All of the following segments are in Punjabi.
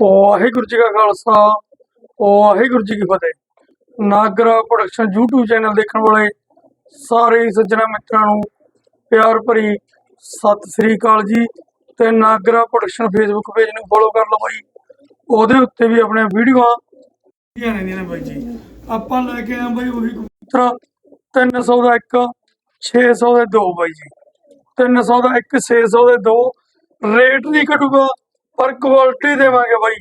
ਵਾਹਿਗੁਰੂ ਜੀ ਕਾ ਖਾਲਸਾ, ਵਾਹਿਗੁਰੂ ਜੀ ਕੀ ਫਤਿਹ। ਨਾਗਰਾ ਪ੍ਰੋਡਕਸ਼ਨ YouTube ਚੈਨਲ ਦੇਖਣ ਵਾਲੇ ਸਾਰੇ ਸੱਜਣਾ ਮਿੱਤਰਾਂ ਨੂੰ ਪਿਆਰ ਭਰੀ ਸਤਿ ਸ੍ਰੀ ਅਕਾਲ ਜੀ ਤੇ ਨਾਗਰਾ ਪ੍ਰੋਡਕਸ਼ਨ ਫੇਸਬੁੱਕ ਪੇਜ ਨੂੰ ਫੋਲੋ ਕਰ ਲਓ ਬਾਈ। ਉਹਦੇ ਉੱਤੇ ਵੀ ਆਪਣੇ ਵੀਡੀਓਆਂ ਦੀਆਂ ਰਹਿੰਦੀਆਂ ਨੇ ਬਾਈ ਜੀ। ਆਪਾਂ ਲੈ ਕੇ ਆਏ ਬਾਈ ਉਹੀ ਕਬੂਤਰ 300 ਦਾ ਇੱਕ 600 ਦੇ ਦੋ ਬਾਈ ਜੀ। 300 ਦਾ ਇੱਕ 600 ਦੇ ਦੋ। ਰੇਟ ਨਹੀਂ ਘਟੂਗਾ। ਪਰ ਕੁਆਲਿਟੀ ਦੇਵਾਂਗੇ ਬਾਈ।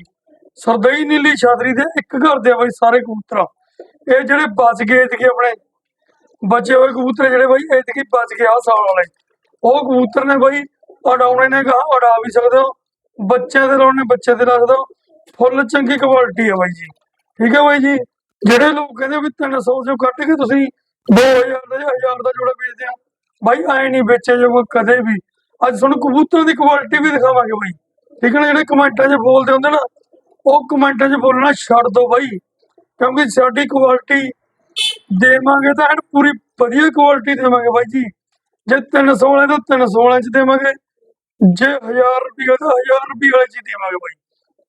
ਸਰਦਈ, ਨੀਲੀ ਛਾਤਰੀ ਦੇ ਇੱਕ ਘਰ ਦੇ ਬਾਈ ਸਾਰੇ ਕਬੂਤਰ। ਇਹ ਜਿਹੜੇ ਬਚ ਗਏ ਸੀਗੇ ਆਪਣੇ, ਬਚੇ ਹੋਏ ਕਬੂਤਰ ਜਿਹੜੇ ਬਾਈ ਐਤਕੀ ਬਚ ਗਏ ਆ ਸਾਲ ਵਾਲੇ। ਉਹ ਕਬੂਤਰ ਨੇ ਬਾਈ ਉਡਾਉਣੇ ਨੇ ਗਾ ਉਡਾ ਵੀ ਸਕਦੇ ਹੋ। ਬੱਚਿਆਂ ਦੇ ਲਾਉਣੇ ਬੱਚੇ ਦੇ ਲਾ ਸਕਦੇ ਹੋ। ਫੁੱਲ ਚੰਗੀ ਕੁਆਲਿਟੀ ਆ ਬਾਈ ਜੀ। ਠੀਕ ਹੈ ਬਾਈ ਜੀ? ਜਿਹੜੇ ਲੋਕ ਕਹਿੰਦੇ ਵੀ 300 ਚੋਂ ਕੱਟ ਕੇ ਤੁਸੀਂ 2000 ਦਾ ਜਾਂ 1000 ਦਾ ਜੋੜਾ ਵੇਚਦੇ ਆ, ਬਾਈ ਐ ਨਹੀਂ ਵੇਚੇ ਜੋ ਕਦੇ ਵੀ। ਅੱਜ ਤੁਹਾਨੂੰ ਕਬੂਤਰਾਂ ਦੀ ਕੁਆਲਿਟੀ ਵੀ ਦਿਖਾਵਾਂਗੇ ਬਾਈ। ਠੀਕ ਹੈ ਨਾ, ਜਿਹੜੇ ਕਮੈਂਟਾਂ 'ਚ ਬੋਲਦੇ ਹੁੰਦੇ ਨਾ, ਉਹ ਕਮੈਂਟਾਂ 'ਚ ਬੋਲਣਾ ਛੱਡ ਦਿਓ ਬਾਈ, ਕਿਉਂਕਿ ਸਾਡੀ ਕੁਆਲਿਟੀ ਦੇਵਾਂਗੇ ਤਾਂ ਐਨ ਪੂਰੀ ਵਧੀਆ ਕੁਆਲਿਟੀ ਦੇਵਾਂਗੇ ਬਾਈ ਜੀ। ਜੇ 300 ਵਾਲੇ ਤਾਂ 300 ਵਾਲੇ 'ਚ ਦੇਵਾਂਗੇ, ਜੇ 1000 ਰੁਪਏ ਤਾਂ 1000 ਰੁਪਏ ਵਾਲੇ 'ਚ ਦੇਵਾਂਗੇ ਬਾਈ।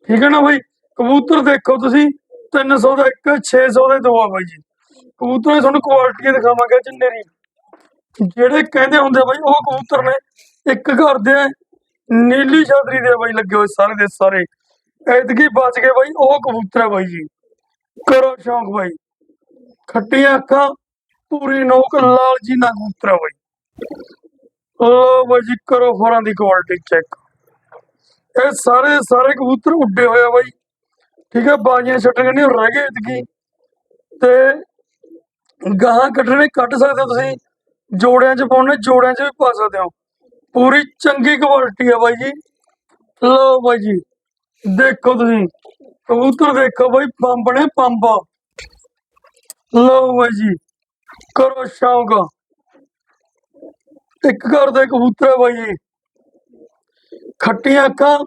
ਠੀਕ ਹੈ ਨਾ ਬਾਈ? ਕਬੂਤਰ ਦੇਖੋ ਤੁਸੀਂ 300 ਦਾ ਇੱਕ 600 ਦੇ ਦੋ ਆ ਬਾਈ ਜੀ। ਕਬੂਤਰ ਤੁਹਾਨੂੰ ਕੁਆਲਿਟੀ ਦਿਖਾਵਾਂਗੇ ਜਿੰਨੇ ਦੀ ਜਿਹੜੇ ਕਹਿੰਦੇ ਹੁੰਦੇ ਬਾਈ, ਉਹ ਕਬੂਤਰ ਨੇ, ਇੱਕ ਘਰ ਦੇ ਨੀਲੀ ਛਾਤਰੀ ਦੇ ਬਾਈ ਲੱਗੇ ਹੋਏ ਸਾਰੇ ਦੇ ਸਾਰੇ। ਐਤਕੀ ਬਚ ਗਏ ਬਾਈ, ਉਹ ਕਬੂਤਰ ਹੈ ਬਾਈ ਜੀ। ਕਰੋ ਸ਼ੌਂਕ ਬਾਈ। ਖੱਟੀਆਂ ਅੱਖਾਂ, ਪੂਰੀ ਨੋਕ, ਲਾਲ ਜੀ ਨਾ ਕਬੂਤਰ ਹੈ ਬਾਈ। ਲੋ ਬਾਈ ਜੀ, ਕਰੋ ਫਰਾਂ ਦੀ ਕੁਆਲਿਟੀ ਚੈੱਕ ਇਹ ਸਾਰੇ ਦੇ ਸਾਰੇ ਕਬੂਤਰ ਉੱਡੇ ਹੋਏ ਆ ਬਾਈ। ਠੀਕ ਹੈ ਬਾਜੀਆਂ ਛੱਟਣ ਨਹੀਂ ਰਹਿ ਗਏ ਇਤਕੀ ਤੇ ਗਾਹਾਂ ਕੱਢਣੇ ਕੱਢ ਸਕਦੇ ਹੋ ਤੁਸੀਂ। ਜੋੜਿਆਂ 'ਚ ਪਾਉਣੇ, ਜੋੜਿਆਂ 'ਚ ਵੀ ਪਾ ਸਕਦੇ ਹੋ। ਪੂਰੀ ਚੰਗੀ ਕੁਆਲਿਟੀ ਆ ਬਾਈ ਜੀ। ਲਓ ਬਾਈ ਜੀ, ਦੇਖੋ ਤੁਸੀਂ, ਕਬੂਤਰ ਦੇਖੋ ਬਾਈ, ਪੰਪ ਨੇ ਪੰਪ। ਲਓ ਬਾਈ ਜੀ, ਕਰੋ ਸ਼ੌਂਕ। ਇੱਕ ਘਰ ਦੇ ਕਬੂਤਰ ਆ ਬਾਈ ਜੀ। ਖੱਟੀਆਂ ਅੱਖਾਂ,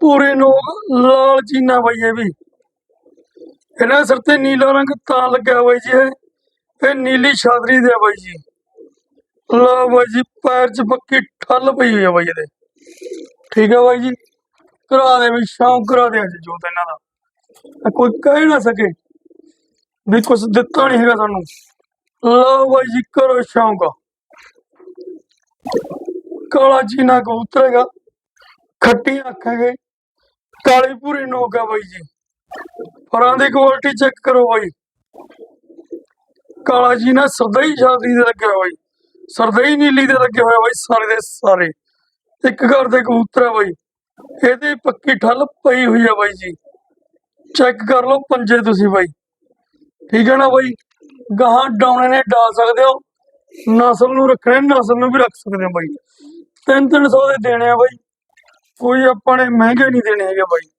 ਪੂਰੇ ਨੂੰ ਲਾਲ ਚੀਨਾ ਬਾਈ ਇਹ ਵੀ। ਇਹਨਾਂ ਸਿਰ ਤੇ ਨੀਲਾ ਰੰਗ ਤਾਂ ਲੱਗਿਆ ਬਾਈ ਜੀ ਇਹ। ਨੀਲੀ ਛਾਦਰੀ ਦੇ ਬਾਈ ਜੀ। ਲਓ ਬਾਈ ਜੀ, ਪੈਰ 'ਚ ਪੱਕੀ ਠੱਲ ਪਈ ਹੋਈ ਆ ਬਾਈ ਇਹਦੇ। ਠੀਕ ਹੈ ਬਾਈ ਜੀ, ਕਰਾ ਦੇ ਵੀ, ਸ਼ੌਂਕ ਕਰਾ ਦੇ ਅੱਜ ਜੋਤ ਇਹਨਾਂ ਦਾ। ਕੋਈ ਕਹਿ ਨਾ ਸਕੇ ਵੀ ਕੁਛ ਦਿੱਤਾ ਨਹੀਂ ਹੈਗਾ ਸਾਨੂੰ। ਲਓ ਬਾਈ ਜੀ, ਕਰੋ ਸ਼ੌਂਕ। ਕਾਲਾ ਚੀਨਾ ਕਬੂਤਰ ਹੈਗਾ, ਖੱਟੀਆਂ ਅੱਖਾਂ ਹੈਗੇ, ਕਾਲੀ ਪੂਰੀ ਨੋਕ ਆ ਬਾਈ ਜੀ। ਫਰਾਂ ਦੀ ਕੁਆਲਿਟੀ ਚੈੱਕ ਕਰੋ ਬਾਈ। ਕਾਲਾ ਜੀ ਨਾ ਹੀ ਸ਼ਾਦੀ ਦੇ ਲੱਗੇ ਬਾਈ। ਸਰਦਈ ਨੀਲੀ ਦੇ ਲੱਗੇ ਹੋਏ ਬਾਈ, ਸਾਰੇ ਦੇ ਸਾਰੇ। ਇੱਕ ਘਰ ਦੇ ਕਬੂਤਰ ਆ ਬਾਈ। ਇਹਦੀ ਪੱਕੀ ਠੱਲ ਪਈ ਹੋਈ ਆ ਬਾਈ ਜੀ। ਚੈੱਕ ਕਰ ਲਓ ਪੰਜੇ ਤੁਸੀਂ ਬਾਈ। ਠੀਕ ਹੈ ਨਾ ਬਾਈ? ਗਾਹਾਂ ਡਾਉਣੇ ਨੇ ਡਾ ਸਕਦੇ ਹੋ। ਨਸਲ ਨੂੰ ਰੱਖਣੇ, ਨਸਲ ਨੂੰ ਵੀ ਰੱਖ ਸਕਦੇ ਹੋ ਬਾਈ। ਤਿੰਨ ਤਿੰਨ ਸੌ ਦੇ ਦੇਣੇ ਆ ਬਾਈ। ਕੋਈ ਆਪਾਂ ਨੇ ਮਹਿੰਗੇ ਨਹੀਂ ਦੇਣੇ ਹੈਗੇ ਬਾਈ।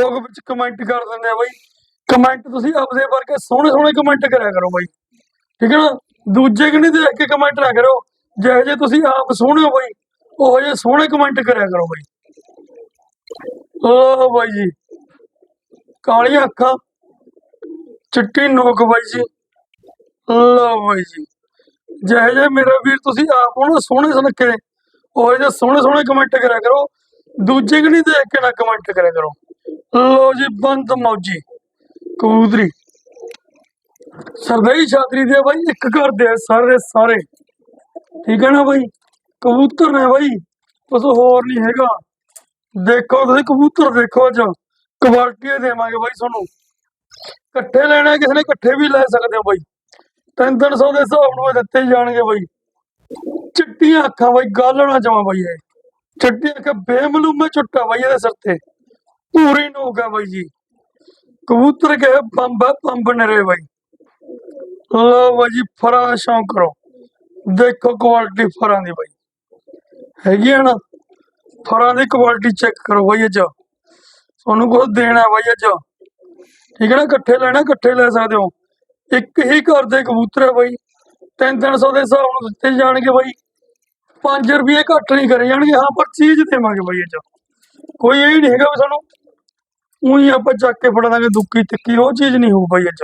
ਲੋਕ ਵਿੱਚ ਕਮੈਂਟ ਕਰ ਦਿੰਦੇ ਆ ਬਾਈ। ਕਮੈਂਟ ਤੁਸੀਂ ਆਪਦੇ ਵਰਗੇ ਸੋਹਣੇ ਸੋਹਣੇ ਕਮੈਂਟ ਕਰਿਆ ਕਰੋ ਬਾਈ। ਠੀਕ ਹੈ ਨਾ? ਦੂਜੇ ਕਿ ਨਹੀਂ ਦੇਖ ਕੇ ਕਮੈਂਟ ਨਾ ਕਰੋ ਜਿਹੇ ਜੇ ਤੁਸੀਂ ਆਪ ਸੋਹਣੇ ਹੋ ਬਾਈ, ਉਹੋ ਜਿਹੇ ਸੋਹਣੇ ਕਮੈਂਟ ਕਰਿਆ ਕਰੋ ਬਾਈ। ਓ ਬਾਈ ਜੀ, ਕਾਲੀਆਂ ਅੱਖਾਂ, ਚਿੱਟੀ ਨੋਕ ਬਾਈ ਜੀ। ਲਓ ਬਾਈ ਜੀ, ਜਿਹੇ ਜੇ ਮੇਰਾ ਵੀਰ ਤੁਸੀਂ ਆਪ ਉਹਨੂੰ ਸੋਹਣੇ ਸੁਣਕੇ ਉਹ ਜਿਹੇ ਸੋਹਣੇ ਸੋਹਣੇ ਕਮੈਂਟ ਕਰਿਆ ਕਰੋ। ਦੂਜੇ ਕਿ ਨਹੀਂ ਦੇਖ ਕੇ ਨਾ ਕਮੈਂਟ ਕਰਿਆ ਕਰੋ। ਲਓ ਜੀ, ਬੰਦ ਮੌਜੀ, ਕਬੂਤਰੀ। ਸਰਦਈ ਛਾਤਰੀ ਦੇ ਬਾਈ ਇੱਕ ਘਰ ਦੇ ਆ ਸਾਰੇ ਸਾਰੇ। ਠੀਕ ਹੈ ਨਾ ਬਾਈ? ਕਬੂਤਰ ਨੇ ਬਾਈ। ਕੁਛ ਹੋਰ ਨਹੀਂ ਹੈਗਾ। ਦੇਖੋ ਤੁਸੀਂ ਕਬੂਤਰ ਦੇਖੋ ਅੱਜ। ਕੁਆਲਿਟੀ ਦੇਵਾਂਗੇ ਬਾਈ ਤੁਹਾਨੂੰ। ਇਕੱਠੇ ਲੈਣਾ ਕਿਸੇ ਨੇ ਇਕੱਠੇ ਵੀ ਲੈ ਸਕਦੇ ਹੋ ਬਾਈ। ਤਿੰਨ ਤਿੰਨ ਸੌ ਦੇ ਹਿਸਾਬ ਨਾਲ ਦਿੱਤੇ ਜਾਣਗੇ ਬਾਈ। ਚਿੱਟੀਆਂ ਅੱਖਾਂ ਬਾਈ ਗੱਲ ਨਾ ਜਾਵਾਂ ਬਾਈ ਇਹ। ਚਿੱਟੀਆਂ ਅੱਖਾਂ ਬੇਮਲੂਮੇ ਚੁੱਟਾ ਬਾਈ ਇਹਦੇ ਸਿਰ ਤੇ। ਪੂਰੀ ਨੋਕ ਆ ਬਾਈ ਜੀ। ਕਬੂਤਰ ਕਹੇ ਬੰਬ ਆ, ਬੰਬ ਨਰੇ ਬਾਈ। ਲਓ ਬਾਈ ਜੀ, ਫਰਾਂ ਦਾ ਸ਼ੌਂਕ ਕਰੋ। ਦੇਖੋ ਕੁਆਲਿਟੀ ਫਰਾਂ ਦੀ ਬਾਈ। ਹੈਗੀ ਆ ਨਾ? ਫਰਾਂ ਦੀ ਕੁਆਲਿਟੀ ਚੈੱਕ ਕਰੋ ਬਾਈ ਅੱਜ ਤੁਹਾਨੂੰ ਕੁਝ ਦੇਣਾ ਬਾਈ ਅੱਜ ਠੀਕ ਹੈ ਨਾ? ਇਕੱਠੇ ਲੈਣਾ, ਇਕੱਠੇ ਲੈ ਸਕਦੇ ਹੋ। ਇੱਕ ਹੀ ਘਰ ਦੇ ਕਬੂਤਰ ਹੈ ਬਾਈ। ਤਿੰਨ ਤਿੰਨ ਸੌ ਦੇ ਹਿਸਾਬ ਨਾਲ ਦਿੱਤੇ ਜਾਣਗੇ ਬਾਈ। 5 ਰੁਪਏ ਘੱਟ ਨਹੀਂ ਕਰੇ ਜਾਣਗੇ। ਹਾਂ, ਪਰ ਚੀਜ਼ ਦੇਵਾਂਗੇ ਬਾਈ ਅੱਜ ਕੋਈ ਇਹ ਨਹੀਂ ਹੈਗਾ ਵੀ ਸਾਨੂੰ। ਉਹੀ ਆਪਾਂ ਚੱਕ ਕੇ ਫੜਾ ਦਾਂਗੇ ਦੁੱਕੀ ਤਿੱਕੀ, ਉਹ ਚੀਜ਼ ਨਹੀਂ ਹੋਊ ਬਾਈ ਅੱਜ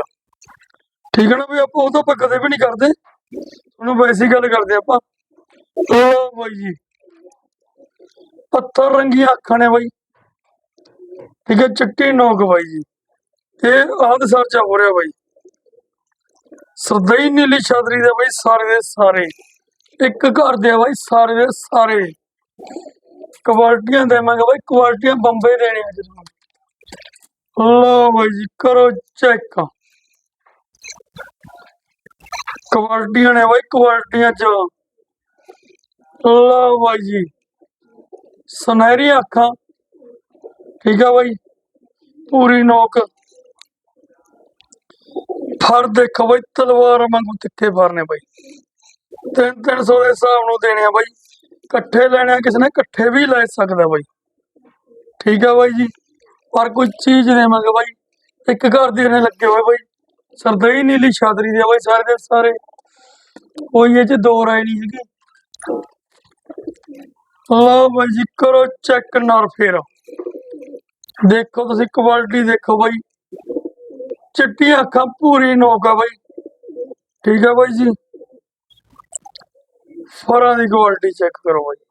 ਠੀਕ ਹੈ ਨਾ ਵੀ ਆਪਾਂ ਉਹ ਤਾਂ ਆਪਾਂ ਕਦੇ ਵੀ ਨਹੀਂ ਕਰਦੇ। ਉਹਨੂੰ ਵੈਸੀ ਗੱਲ ਕਰਦੇ ਆਪਾਂ। ਉਹ ਬਾਈ ਜੀ। ਪੱਥਰ ਰੰਗੀਆਂ ਅੱਖਾਂ ਨੇ ਬਾਈ। ਠੀਕ ਹੈ, ਚਿੱਟੀ ਨੋਕ ਬਾਈ ਜੀ। ਇਹ ਆਦ ਸਰਚਾ ਹੋ ਰਿਹਾ ਬਾਈ। ਸਰਦਈ ਨੀਲੀ ਛਤਰੀ ਦੇ ਬਾਈ ਸਾਰੇ ਦੇ ਸਾਰੇ। ਇੱਕ ਘਰ ਦੇ ਬਾਈ ਸਾਰੇ ਦੇ ਸਾਰੇ। ਕੁਆਲਟੀਆਂ ਦੇਵਾਂਗੇ ਬਾਈ, ਕੁਆਲਟੀਆਂ ਬੰਬੇ ਦੇਣੀਆਂ ਜਰੂਰ ਲਓ ਬਾਈ ਜੀ, ਕਰੋ ਚੈੱਕ। ਕੁਆਲਟੀਆਂ ਨੇ ਬਾਈ, ਕੁਆਲਟੀਆਂ ਚ। ਲਓ ਬਾਈ ਜੀ। ਸੁਨਹਿਰੀ ਅੱਖਾਂ। ਠੀਕ ਆ ਬਾਈ। ਪੂਰੀ ਨੋਕ। ਫਰ ਦੇਖੋ ਬਾਈ, ਤਲਵਾਰ ਵਾਂਗੂ ਤਿੱਖੇ ਫਰ ਨੇ ਬਾਈ। ਤਿੰਨ ਤਿੰਨ ਸੌ ਦੇ ਹਿਸਾਬ ਨੂੰ ਦੇਣੇ ਆ ਬਾਈ। ਇਕੱਠੇ ਲੈਣੇ ਆ, ਕਿਸੇ ਨੇ ਇਕੱਠੇ ਵੀ ਲੈ ਸਕਦਾ ਬਾਈ। ਠੀਕ ਆ ਬਾਈ ਜੀ। ਪਰ ਕੋਈ ਚੀਜ਼ ਦੇਵਾਂਗੇ ਬਾਈ। ਇੱਕ ਘਰ ਦੇ ਨੇ ਲੱਗੇ ਹੋਏ ਬਾਈ। ਸਰਦਈ ਨੀਲੀ ਛਾਦਰੀ ਦੇ ਬਾਈ ਸਾਰੇ ਦੇ ਸਾਰੇ। ਕੋਈ ਇਹ ਚ ਦੋ ਰਾਏ ਨਹੀਂ ਹੈਗੀ। ਲਓ ਬਾਈ ਜੀ, ਕਰੋ ਚੈੱਕ ਨਾਲ ਫੇਰ। ਦੇਖੋ ਤੁਸੀਂ ਕੁਆਲਿਟੀ ਦੇਖੋ ਬਾਈ। ਚਿੱਟੀਆਂ ਅੱਖਾਂ ਪੂਰੀ ਨੋਕ ਆ ਬਾਈ। ਠੀਕ ਆ ਬਾਈ ਜੀ। ਫਰਾਂ ਦੀ ਕੁਆਲਿਟੀ ਚੈੱਕ ਕਰੋ ਬਾਈ।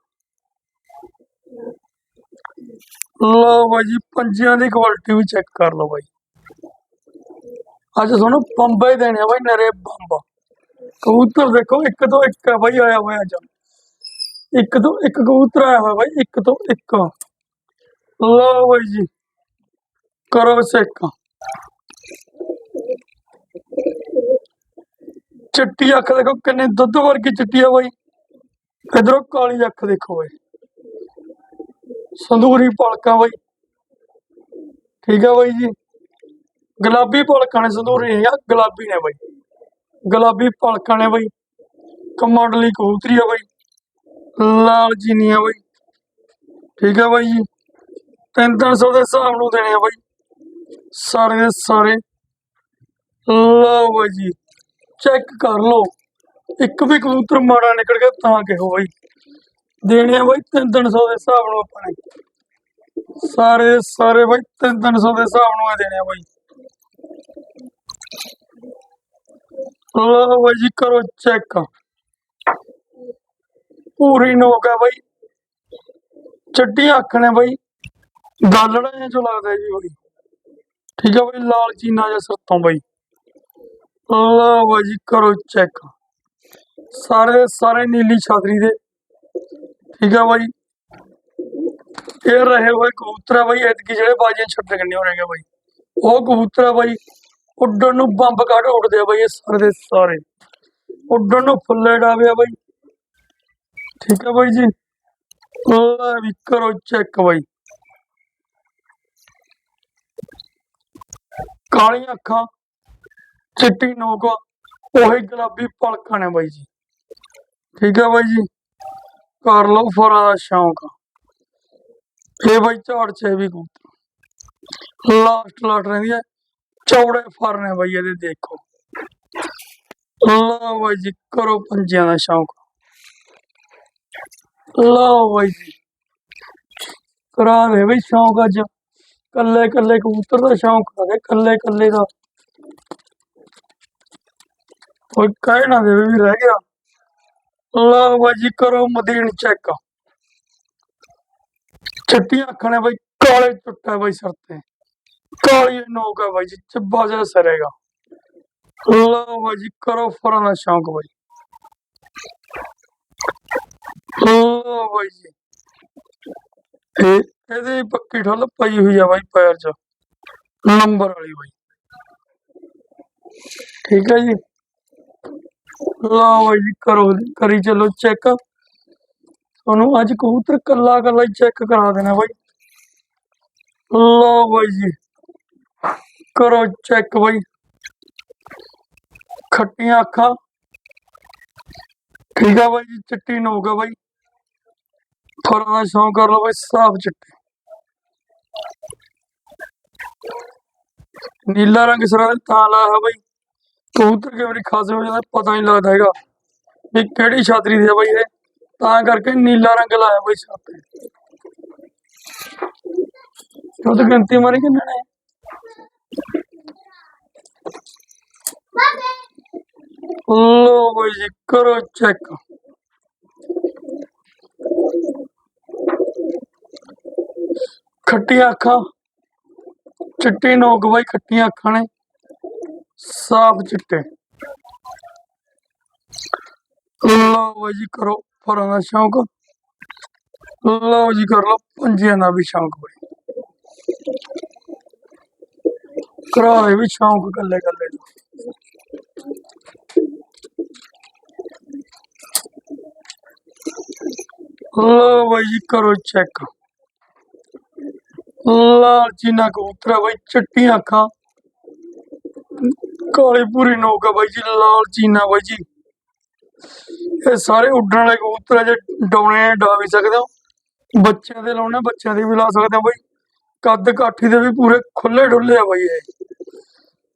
ਲਓ ਬਾਈ ਜੀ, ਪੰਜਿਆਂ ਦੀ ਕੁਆਲਿਟੀ ਵੀ ਚੈੱਕ ਕਰ ਲਓ ਬਾਈ। ਅੱਜ ਤੁਹਾਨੂੰ ਬੰਬੇ ਦੇਣੇ ਆ ਬਾਈ, ਨਰੇ ਬੰਬ। ਕਬੂਤਰ ਦੇਖੋ, ਇੱਕ ਤੋਂ ਇੱਕ ਆ ਬਾਈ, ਆਇਆ ਹੋਇਆ ਅੱਜ। ਇੱਕ ਤੋਂ ਇੱਕ ਕਬੂਤਰ ਆਇਆ ਹੋਇਆ ਬਾਈ, ਇੱਕ ਤੋਂ ਇੱਕ। ਲਓ ਬਾਈ ਜੀ, ਕਰੋ ਚੈੱਕ ਚਿੱਟੀ ਅੱਖ ਦੇਖੋ, ਕਿੰਨੇ ਦੁੱਧ ਵਰਗੀ ਚਿੱਟੀ ਆ ਬਾਈ। ਇਧਰੋਂ ਕਾਲੀ ਅੱਖ ਦੇਖੋ ਬਾਈ। ਸੰਦੂਰੀ ਪਲਕਾਂ ਬਾਈ। ਠੀਕ ਆ ਬਾਈ ਜੀ। ਗੁਲਾਬੀ ਪਲਕਾਂ ਨੇ ਸੰਦੂਰੀ ਨਹੀਂ ਆ ਗੁਲਾਬੀ ਨੇ ਬਾਈ। ਗੁਲਾਬੀ ਪਲਕਾਂ ਨੇ ਬਾਈ। ਕਮਾਂਡਲੀ ਕਬੂਤਰੀ ਆ ਬਾਈ। ਲਾਲ ਜੀਨੀਆਂ ਬਾਈ। ਠੀਕ ਆ ਬਾਈ ਜੀ। ਤਿੰਨ ਤਿੰਨ ਸੌ ਦੇ ਹਿਸਾਬ ਨੂੰ ਦੇਣੇ ਆ ਬਾਈ। ਸਾਰੇ ਦੇ ਸਾਰੇ। ਲਓ ਬਾਈ ਜੀ। ਚੈੱਕ ਕਰ ਲਓ। ਇੱਕ ਵੀ ਕਬੂਤਰ ਮਾੜਾ ਨਿਕਲ ਗਿਆ ਤਾਂ ਕਿਹੋ ਬਾਈ। ਦੇਣੇ ਆ ਬਾਈ ਤਿੰਨ ਤਿੰਨ ਸੌ ਦੇ ਹਿਸਾਬ ਨੂੰ ਆਪਾਂ ਨੇ। ਸਾਰੇ ਦੇ ਸਾਰੇ ਬਾਈ ਤਿੰਨ ਤਿੰਨ ਸੌ ਦੇ ਹਿਸਾਬ ਨੂੰ ਇਹ ਦੇਣੇ ਆ ਬਾਈ। ਲਓ ਬਾਈ ਜੀ ਕਰੋ ਚੈੱਕ ਪੂਰੀ ਨੋਕ ਆ ਬਾਈ ਚੱਡੀਆਂ ਅੱਖ ਨੇ ਬਾਈ ਗਾਲੜਾ ਜਿਹਾ ਲੱਗਦਾ ਜੀ ਬਾਈ ਠੀਕ ਆ ਬਾਈ ਲਾਲ ਚੀਨਾ ਜਿਹਾ ਸਰਤੋਂ ਬਾਈ ਲਓ ਬਾਈ ਜੀ ਕਰੋ ਚੈੱਕ ਸਾਰੇ ਸਾਰੇ ਨੀਲੀ ਛਾਤਰੀ ਦੇ ਠੀਕ ਆ ਬਾਈ ਇਹ ਰਹੇ ਹੋਏ ਕਬੂਤਰ ਆ ਬਾਈ ਐਤਕੀ ਜਿਹੜੇ ਬਾਜੀਆਂ ਛੱਡ ਕੰਨੇ ਹੋ ਰਹੇ ਬਾਈ ਉਹ ਕਬੂਤਰ ਆ ਬਾਈ ਉੱਡਣ ਨੂੰ ਬੰਬ ਕੱਢ ਉੱਡਦੇ ਆ ਬਾਈ ਇਹ ਸਾਰੇ ਦੇ ਸਾਰੇ। ਉੱਡਣ ਨੂੰ ਫੁੱਲੇ ਡਾਵੇ ਆ ਬਾਈ। ਠੀਕ ਹੈ ਬਾਈ ਜੀ। ਲੈ ਵੀ ਕਰੋ ਚੈੱਕ ਬਾਈ। ਕਾਲੀਆਂ ਅੱਖਾਂ, ਚਿੱਟੀ ਨੋਕ, ਉਹੀ ਗੁਲਾਬੀ ਪਲਕਾਂ ਨੇ ਬਾਈ ਜੀ। ਠੀਕ ਹੈ ਬਾਈ ਜੀ। ਕਰ ਲਓ ਫਰਾਂ ਦਾ ਸ਼ੌਂਕ। ਇਹ ਬਾਈ ਝਾੜ ਚ ਵੀ ਕਬੂਤਰ। ਲਾਸਟ ਲਾਸਟ ਰਹਿੰਦੀ ਹੈ ਚੌੜੇ ਫਰ ਨੇ ਬਾਈ ਇਹਦੇ, ਦੇਖੋ। ਲਓ ਬਾਈ ਜੀ, ਕਰੋ ਪੰਜਿਆਂ ਦਾ ਸ਼ੌਂਕ। ਲਓ ਬਾਈ ਜੀ, ਕਰਾ ਦੇ ਬਈ ਸ਼ੌਂਕ ਅੱਜ। ਕੱਲੇ ਕੱਲੇ ਕਬੂਤਰ ਦਾ ਸ਼ੌਂਕ ਆ ਕੱਲੇ ਕੱਲੇ ਦਾ। ਕੋਈ ਕਹਿ ਨਾ ਦੇਵੇ ਵੀ ਰਹਿ ਗਿਆ। ਲਓ ਬਾਈ ਜੀ, ਕਰੋ ਮਦੀਨ ਚੈੱਕ। ਚਿੱਟੀਆਂ ਅੱਖਾਂ ਨੇ ਬਾਈ, ਕਾਲੇ ਚੁੱਟਾ ਬਾਈ ਸਿਰ ਤੇ। ਕਾਲੀ ਨੋਕ ਆ ਬਾਈ ਜੀ ਚੱਬਾ ਜਿਹਾ ਸਰੇਗਾ ਲਓ ਬਾਈ ਜੀ, ਕਰੋ ਫਰਾਂ ਦਾ ਸ਼ੌਂਕ ਬਾਈ। ਲਓ ਬਾਈ ਜੀ। ਇਹ, ਇਹਦੀ ਪੱਕੀ ਠੱਲ ਪਈ ਹੋਈ ਆ ਬਾਈ ਪੈਰ 'ਚ। ਨੰਬਰ ਵਾਲੀ ਬਾਈ। ਠੀਕ ਹੈ ਜੀ। ਲਓ ਬਾਈ ਜੀ, ਕਰੋ, ਕਰੀ ਚਲੋ ਚੈੱਕ। ਤੁਹਾਨੂੰ ਅੱਜ ਕਬੂਤਰ ਕੱਲਾ ਕੱਲਾ ਚੈੱਕ ਕਰਾ ਦੇਣਾ ਬਾਈ। ਲਓ ਬਾਈ ਜੀ। ਕਰੋ ਚੈੱਕ ਬਾਈ ਖੱਟੀਆਂ ਅੱਖਾਂ ਠੀਕ ਆ ਬਾਈ ਜੀ ਚਿੱਟੀ ਨੋਕ ਆ ਬਾਈ ਫਰਾਂ ਦਾ ਸ਼ੌਂਕ ਕਰ ਲਓ ਬਾਈ ਸਾਫ਼ ਚਿੱਟੇ ਨੀਲਾ ਰੰਗ ਸਰਾ ਤਾਂ ਲਾਇਆ ਹੋਇਆ ਬਾਈ ਕਬੂਤਰ ਕੇ ਵਾਰੀ ਖਾਸੇ ਹੋ ਜਾਂਦਾ ਪਤਾ ਨਹੀਂ ਲੱਗਦਾ ਹੈਗਾ ਵੀ ਕਿਹੜੀ ਛਾਤਰੀ ਦੀ ਆ ਬਾਈ ਇਹ ਤਾਂ ਕਰਕੇ ਨੀਲਾ ਰੰਗ ਲਾਇਆ ਬਾਈ ਛਾਤੇ ਉਹ ਤਾਂ ਗਿਣਤੀ ਮਾਰੀ ਕਿੰਨੇ ਨੇ ਲੋ ਬਾਈ ਜੀ ਕਰੋ ਚੈੱਕ ਖੱਟੀਆਂ ਅੱਖਾਂ, ਚਿੱਟੀ ਨੋਕ ਬਾਈ, ਖੱਟੀਆਂ ਅੱਖਾਂ ਨੇ। ਸਾਫ਼ ਚਿੱਟੇ। ਲਓ ਬਾਈ ਜੀ, ਕਰੋ ਫਰਾਂ ਦਾ ਸ਼ੌਂਕ। ਲਓ ਜੀ, ਕਰ ਲਓ, ਪੰਜਿਆਂ ਦਾ ਵੀ ਸ਼ੌਂਕ ਬਾਈ। ਕਰਾ ਦੇ ਵੀ ਸ਼ੌਂਕ ਗੱਲੇ ਗੱਲੇ ਦਾ ਲਓ ਬਾਈ ਜੀ ਕਰੋ ਚੈੱਕ ਲਾਲ ਚੀਨਾ ਕਬੂਤਰ ਆ ਬਾਈ ਚਿੱਟੀਆਂ ਅੱਖਾਂ ਕਾਲੀ ਪੂਰੀ ਨੋਕ ਆ ਬਾਈ ਜੀ ਲਾਲ ਚੀਨਾ ਬਾਈ ਜੀ ਇਹ ਸਾਰੇ ਉੱਡਣ ਵਾਲੇ ਕਬੂਤਰ ਆ ਜੇ ਡਾਉਣੇ ਆ, ਡਾ ਵੀ ਸਕਦੇ ਹੋ ਬੱਚਿਆਂ ਦੇ ਲਾਉਣੇ ਬੱਚਿਆਂ ਦੇ ਵੀ ਲਾ ਸਕਦੇ ਹੋ ਬਾਈ ਕੱਦ ਕਾਠੀ ਦੇ ਵੀ ਪੂਰੇ ਖੁੱਲੇ ਡੁੱਲੇ ਆ ਬਾਈ ਇਹ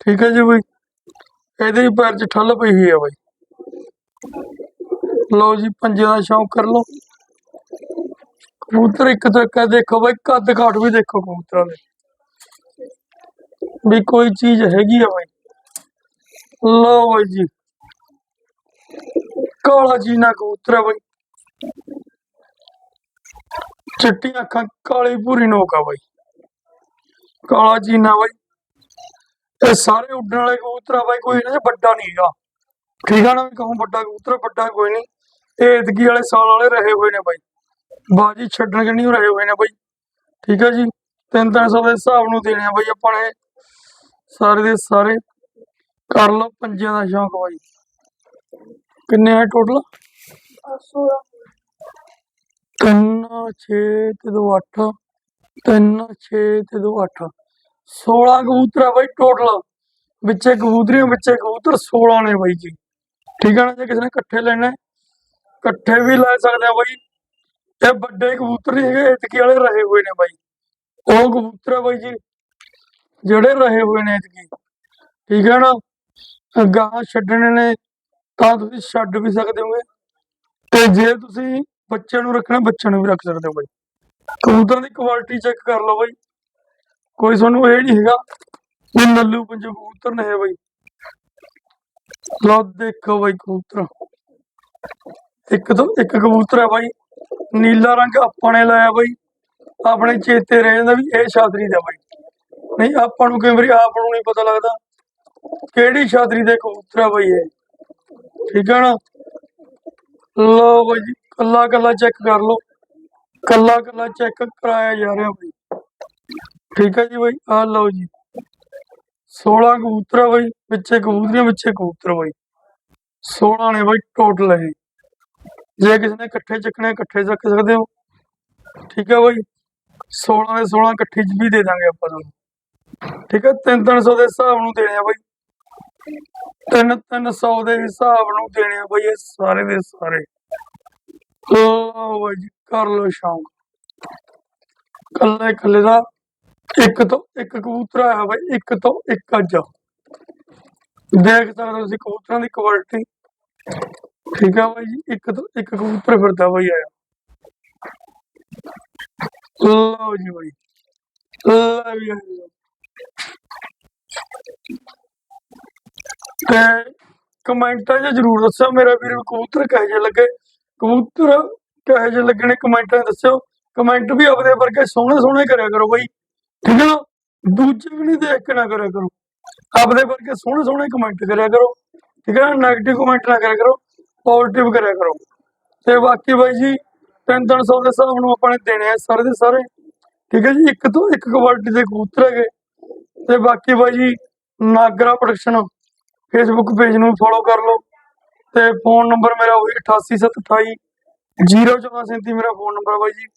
ਠੀਕ ਹੈ ਜੀ ਬਾਈ। ਇਹਦੇ ਹੀ ਪੈਰ 'ਚ ਠੱਲ ਪਈ ਹੋਈ ਆ ਬਾਈ। ਲਓ ਜੀ ਪੰਜੇ ਦਾ ਸ਼ੌਂਕ ਕਰ ਲਓ। ਕਬੂਤਰ ਇੱਕ ਤੋਂ ਇੱਕ ਦੇਖੋ ਬਾਈ, ਕੱਦ ਕਾਠ ਵੀ ਦੇਖੋ ਕਬੂਤਰਾਂ ਦੇ। ਵੀ ਕੋਈ ਚੀਜ਼ ਹੈਗੀ ਆ ਬਾਈ। ਲਓ ਬਾਈ ਜੀ। ਕਾਲਾ ਜੀਨਾ ਕਬੂਤਰ ਹੈ ਬਾਈ। ਚਿੱਟੀਆਂ ਅੱਖਾਂ, ਕਾਲੀ ਪੂਰੀ ਨੋਕ ਆ ਬਾਈ। ਕਾਲਾ ਜੀਨਾ ਬਾਈ। ਇਹ ਸਾਰੇ ਉੱਡਣ ਵਾਲੇ ਕਬੂਤਰ ਆ ਬਾਈ ਕੋਈ ਇਹਨਾਂ 'ਚ ਵੱਡਾ ਨਹੀਂ ਹੈਗਾ। ਠੀਕ ਆ ਨਾ ਵੀ ਕਹੂੰ ਵੱਡਾ ਕਬੂਤਰ ਵੱਡਾ ਕੋਈ ਨਹੀਂ। ਇਹ ਇਤਕੀ ਵਾਲੇ ਸਾਲ ਵਾਲੇ ਰਹੇ ਹੋਏ ਨੇ ਬਾਈ। ਬਾਜੀ ਛੱਡਣ ਕਿ ਨਹੀਂ ਰਹੇ ਹੋਏ ਨੇ ਬਾਈ। ਠੀਕ ਹੈ ਜੀ। ਤਿੰਨ ਤਿੰਨ ਸੌ ਦੇ ਹਿਸਾਬ ਨੂੰ ਦੇਣੇ ਆ ਬਾਈ ਆਪਾਂ ਨੇ। ਸਾਰੇ ਦੇ ਸਾਰੇ। ਕਰ ਲਓ ਪੰਜਿਆਂ ਦਾ ਸ਼ੌਂਕ ਬਾਈ। ਕਿੰਨੇ ਆ ਟੋਟਲ ਤਿੰਨ 6 ਤੇ 2 8 ਤਿੰਨ 6 ਤੇ 2 8 16 ਕਬੂਤਰ ਆ ਬਾਈ ਟੋਟਲ ਵਿੱਚੇ ਕਬੂਤਰੀਆਂ, ਵਿੱਚੇ ਕਬੂਤਰ 16 ਨੇ ਬਾਈ ਜੀ। ਠੀਕ ਆ ਨਾ, ਜੇ ਕਿਸੇ ਨੇ ਇਕੱਠੇ ਲੈਣੇ ਇਕੱਠੇ ਵੀ ਲੈ ਸਕਦੇ ਆ ਬਾਈ। ਇਹ ਵੱਡੇ ਕਬੂਤਰ ਨਹੀਂ ਹੈਗੇ ਇਤਕੀ ਵਾਲੇ ਰਹੇ ਹੋਏ ਨੇ ਬਾਈ। ਉਹ ਕਬੂਤਰ ਆ ਬਾਈ ਜੀ, ਜਿਹੜੇ ਰਹੇ ਹੋਏ ਨੇ ਇਤਕੀ ਠੀਕ ਹੈ ਨਾ ਗਾਂ ਛੱਡਣੇ ਨੇ, ਤਾਂ ਤੁਸੀਂ ਛੱਡ ਵੀ ਸਕਦੇ ਹੋਗੇ। ਤੇ ਜੇ ਤੁਸੀਂ ਬੱਚਿਆਂ ਨੂੰ ਰੱਖਣਾ, ਬੱਚਿਆਂ ਨੂੰ ਵੀ ਰੱਖ ਸਕਦੇ ਹੋ ਬਾਈ। ਕਬੂਤਰਾਂ ਦੀ ਕੁਆਲਿਟੀ ਚੈੱਕ ਕਰ ਲਓ ਬਾਈ। ਕੋਈ ਤੁਹਾਨੂੰ ਇਹ ਨਹੀਂ ਹੈਗਾ ਵੀ ਨੱਲੂ ਪੰਜੂ ਕਬੂਤਰ ਨੇ ਬਾਈ। ਲਓ ਦੇਖੋ ਬਾਈ ਕਬੂਤਰ। ਇੱਕ ਤੋਂ ਇੱਕ ਕਬੂਤਰ ਹੈ ਬਾਈ। ਨੀਲਾ ਰੰਗ ਆਪਾਂ ਨੇ ਲਾਇਆ ਬਾਈ। ਆਪਣੇ ਚੇਤੇ ਰਹਿ ਜਾਂਦਾ ਵੀ ਇਹ ਛਾਤਰੀ ਦਾ ਬਾਈ। ਨਹੀਂ, ਆਪਾਂ ਨੂੰ ਕਈ ਵਾਰੀ ਆਪ ਨੂੰ ਨਹੀਂ ਪਤਾ ਲੱਗਦਾ ਕਿਹੜੀ ਛਾਤਰੀ ਦੇ ਕਬੂਤਰ ਹੈ ਬਈ ਇਹ। ਠੀਕ ਹੈ ਨਾ? ਲਓ ਬਾਈ ਜੀ ਕੱਲਾ ਕੱਲਾ ਚੈੱਕ ਕਰ ਲਓ। ਕੱਲਾ ਕੱਲਾ ਚੈੱਕ ਕਰਾਇਆ ਜਾ ਰਿਹਾ ਬਈ। ਠੀਕ ਹੈ ਜੀ ਬਾਈ ਆ ਲਓ ਜੀ। 16 ਕਬੂਤਰ ਆ ਬਾਈ ਵਿੱਚੇ ਕਬੂਤਰੀਆਂ ਵਿੱਚੇ ਕਬੂਤਰ ਬਾਈ। 16 ਨੇ ਬਾਈ ਟੋਟਲ ਇਹ। ਜੇ ਕਿਸੇ ਨੇ ਇਕੱਠੇ ਚੱਕਣੇ, ਇਕੱਠੇ ਚੱਕ ਸਕਦੇ ਹੋ। ਠੀਕ ਹੈ ਬਾਈ 16 ਦੇ 16 ਇਕੱਠੇ ਚ ਵੀ ਦੇ ਦਾਂਗੇ ਆਪਾਂ ਤੁਹਾਨੂੰ। ਠੀਕ ਹੈ 3-300 ਦੇ ਹਿਸਾਬ ਨੂੰ ਦੇਣੇ ਆ ਬਾਈ। 3-300 ਦੇ ਹਿਸਾਬ ਨੂੰ ਦੇਣੇ ਆ ਬਾਈ ਇਹ ਸਾਰੇ ਦੇ ਸਾਰੇ। ਲਓ ਬਾਈ ਜੀ, ਕਰ ਲਓ ਸ਼ੌਂਕ। ਕੱਲੇ ਕੱਲੇ ਦਾ ਇੱਕ ਤੋਂ ਇੱਕ ਕਬੂਤਰ ਆਇਆ ਬਾਈ ਇੱਕ ਤੋਂ ਇੱਕ ਅੱਜ। ਦੇਖ ਸਕਦੇ ਹੋ ਤੁਸੀਂ ਕਬੂਤਰਾਂ ਦੀ ਕੁਆਲਿਟੀ ਠੀਕ ਆ ਬਾਈ ਜੀ, ਇੱਕ ਤੋਂ ਇੱਕ ਕਬੂਤਰ ਫਿਰਦਾ ਬਾਈ ਆਇਆ। ਲਓ ਜੀ ਬਾਈ ਲਓ ਜੀ ਤੇ ਕਮੈਂਟਾਂ 'ਚ ਜਰੂਰ ਦੱਸਿਓ, ਮੇਰਾ ਵੀਰ ਕਬੂਤਰ ਕਹੇ ਜੇ ਲੱਗੇ। ਕਬੂਤਰ ਕਹੇ ਜੇ ਲੱਗਣੇ, ਕਮੈਂਟਾਂ 'ਚ ਦੱਸਿਓ। ਕਮੈਂਟ ਵੀ ਆਪਦੇ ਵਰਗੇ ਸੋਹਣੇ ਸੋਹਣੇ ਕਰਿਆ ਕਰੋ ਬਾਈ। ਠੀਕ ਹੈ ਨਾ? ਦੂਜੇ ਵੀ ਨਹੀਂ ਦੇਖ ਕੇ ਨਾ ਕਰਿਆ ਕਰੋ। ਆਪਦੇ ਵਰਗੇ ਸੋਹਣੇ ਸੋਹਣੇ ਕਮੈਂਟ ਕਰਿਆ ਕਰੋ। ਠੀਕ ਹੈ ਨਾ? 네ਗੇਟਿਵ ਕਮੈਂਟ ਨਾ ਕਰਿਆ ਕਰੋ। ਪੋਜ਼ਿਟਿਵ ਕਰਿਆ ਕਰੋ। ਤੇ ਬਾਕੀ ਬਾਈ ਜੀ 3-300 ਦੇ ਹਿਸਾਬ ਨੂੰ ਆਪਾਂ ਨੇ ਦੇਣੇ ਆ ਸਾਰੇ ਦੇ ਸਾਰੇ। ਠੀਕ ਹੈ ਜੀ? ਇੱਕ ਤੋਂ ਇੱਕ ਕੁਆਲਿਟੀ ਦੇ ਕਬੂਤਰ ਹੈਗੇ। ਤੇ ਬਾਕੀ ਬਾਈ ਜੀ, ਨਾਗਰਾ ਪ੍ਰੋਡਕਸ਼ਨ ਫੇਸਬੁੱਕ ਪੇਜ ਨੂੰ ਫੋਲੋ ਕਰ ਲਓ। ਤੇ ਫੋਨ ਨੰਬਰ ਮੇਰਾ ਉਹੀ 88728 01437 ਮੇਰਾ ਫੋਨ ਨੰਬਰ ਬਾਈ ਜੀ।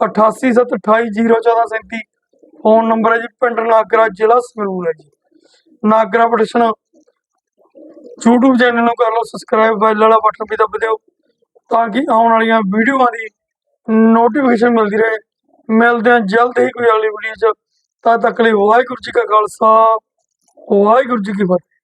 88728 01437 ਫੋਨ ਨੰਬਰ ਹੈ ਜੀ, ਪਿੰਡ ਨਾਗਰਾ, ਜ਼ਿਲ੍ਹਾ ਸੰਗਰੂਰ ਹੈ ਜੀ। ਨਾਗਰਾ ਪ੍ਰੋਡਕਸ਼ਨ YouTube ਚੈਨਲ ਨੂੰ ਕਰ ਲਓ ਸਬਸਕ੍ਰਾਈਬ ਬੈਲ ਵਾਲਾ ਬਟਨ ਵੀ ਦੱਬ ਦਿਓ, ਤਾਂ ਕਿ ਆਉਣ ਵਾਲੀਆਂ ਵੀਡੀਓਆਂ ਦੀ ਨੋਟੀਫਿਕੇਸ਼ਨ ਮਿਲਦੀ ਰਹੇ। ਮਿਲਦੇ ਹਾਂ ਜਲਦ ਹੀ ਕੋਈ ਅਗਲੀ ਵੀਡੀਓ 'ਚ। ਤਦ ਤੱਕ ਲਈ ਵਾਹਿਗੁਰੂ ਜੀ ਕਾ ਖਾਲਸਾ, ਵਾਹਿਗੁਰੂ ਜੀ ਕੀ ਫਤਿਹ।